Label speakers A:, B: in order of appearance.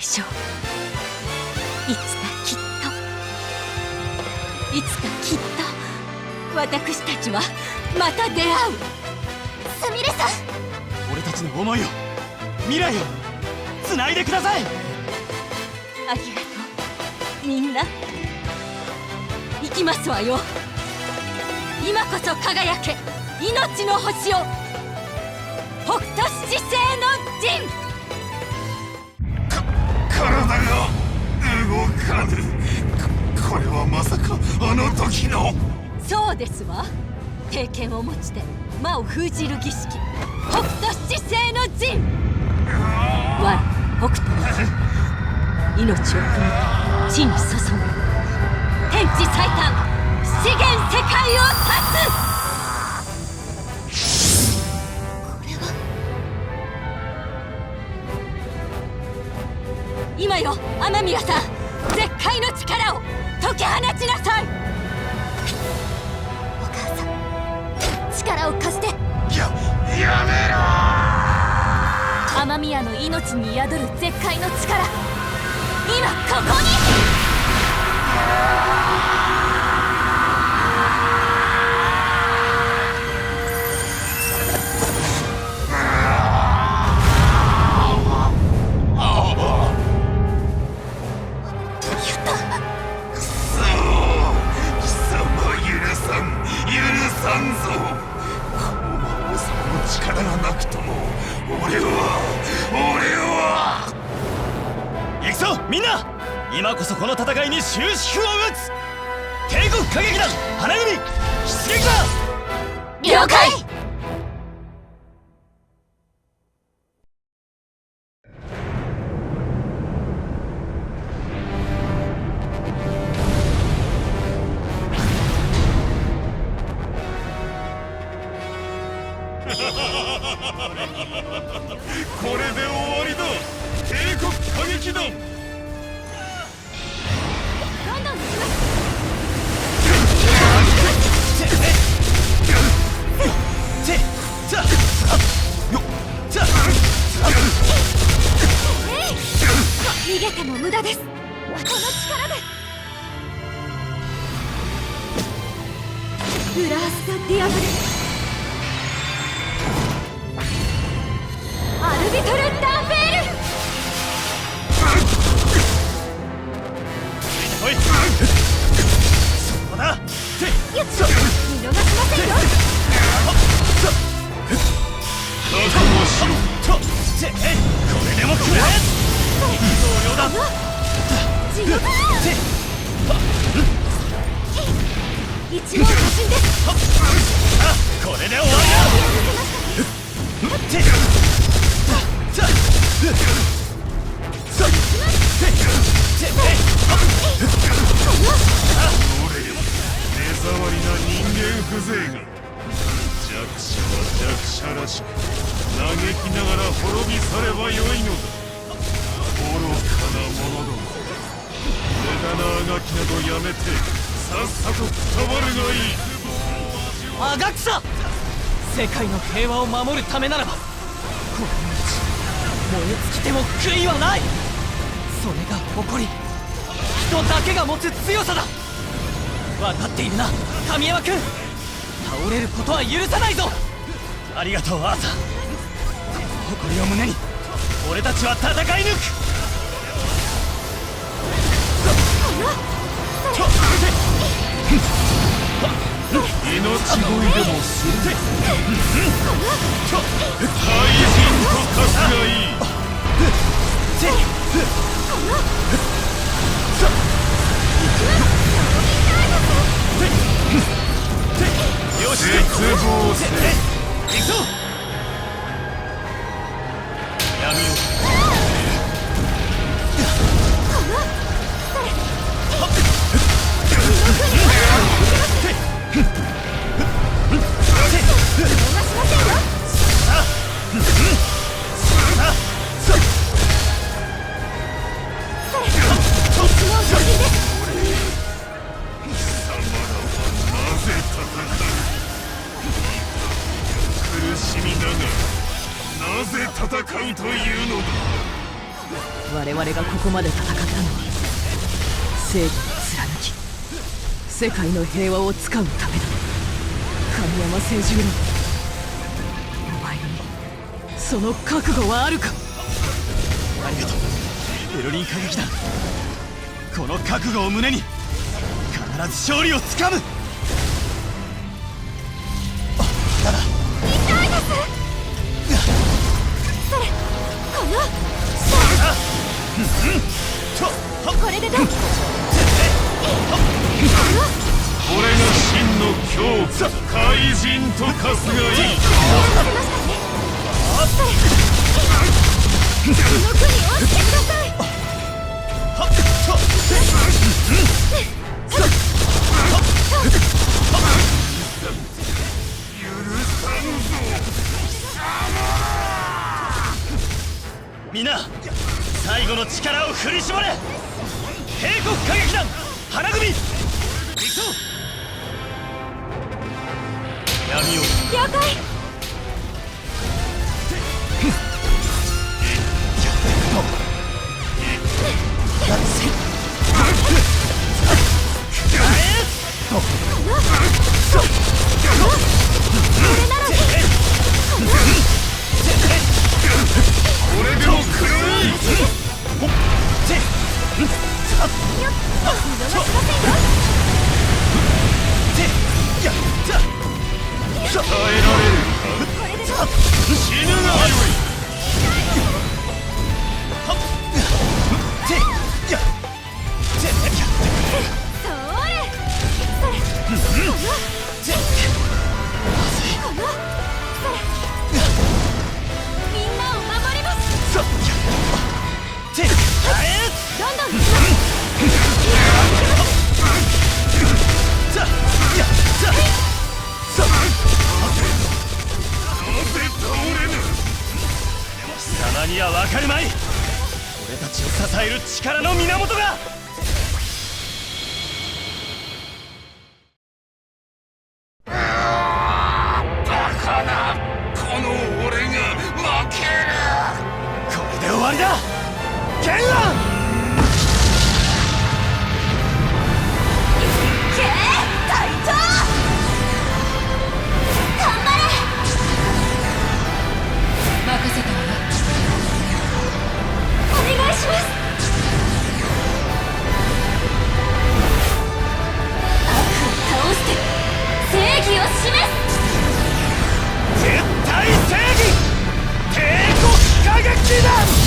A: 大将いつかきっといつかきっと私たちはまた出会う。
B: すみれさん。
C: 俺たちの思いを未来を繋いでください。
A: ありがとうみんな。行きますわよ今こそ輝け。命の星を。北斗七星の陣。
D: 体が動かぬここれはまさかあの時の
A: そうですわ。帝剣を持ちて魔を封じる儀式。北斗七星の陣。我北斗。の陣命を込めて地に注ぐ天地最短。資源世界を断雨宮さん絶海の力を解き放ちなさい。
B: お母さん力を貸して。
D: ややめろ
B: 雨宮の命に宿る絶海の力。今ここに
D: さんぞ。この魔王様の力がなくとも俺は俺は。
C: 行くぞみんな。今こそこの戦いに終止符を打つ。帝国歌劇団花組出撃だ。
B: 了解
D: これで終わりだ。帝国歌劇団
B: どんどん行きます逃げても無駄です。この力で。ブラースト・ディアブル。
C: れでも食らえ同僚だ
B: 地獄一網打尽です
C: これで終わりだ
D: 目障りな人間風情が者は弱者らしく嘆きながら滅び去ればよいのだ愚かな者ども無駄なあがきなどやめてさっさとくたばるがいい
C: あがくさ。世界の平和を守るためならばこの命燃え尽きても悔いはない。それが誇り人だけが持つ強さだ。分かっているな神山君倒れることは許さないぞ。ありがとうアーサー。誇りを胸に俺たちは戦い抜く。
D: 命乞いでもする
C: て
D: 廃人と化すがいい
C: That's it. なぜ
B: 戦うというのだ？
E: 我々がここまで戦ったのは正義を貫き世界の平和をつかむためだ。神山清十郎お前にその覚悟はあるか？
C: ありがとう。ベルリン過激だ。この覚悟を胸に必ず勝利をつかむ。
B: これでどう
D: これが真の恐怖怪人と化すがい。い
B: この句に落ちてください
C: はっみんな最後の力を振り絞れ。帝国歌劇団花組。行くぞ闇を。
B: 了解。
D: こか
C: るまい？俺たちを支える力の源が！国歌